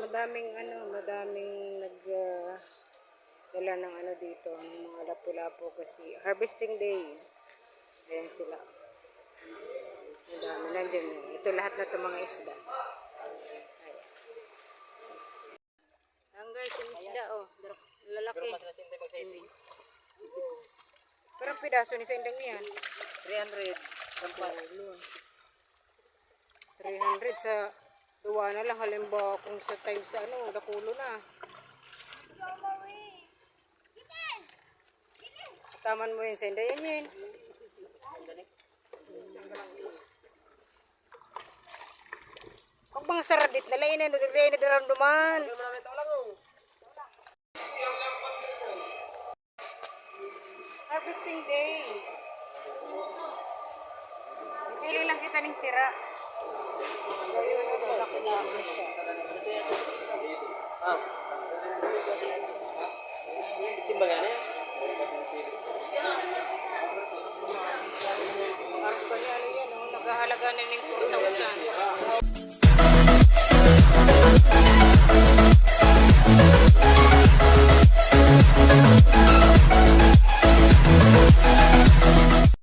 madaming ano, madaming nag dala ng ano dito, ng mga lapu-lapu kasi harvesting day. Ayan sila. Madami, nandiyan yun. Ito lahat na ito mga isda. Ayan. Ang guys, yung isda, oh. Lalaki. Mas na sindi magsising. Pero ang pidaso ni Sendang yan. 300. Sampas. 300 sa duwa na lang. Halimbawa kung sa time sa ano, dakulo na. Taman mo yun, Senda. Yan yun. Huwag mga saradit na lain na, nudulay na daramduman. Harvesting day. Pili lang kita ng sira. Naghahalaga na ng 4,000.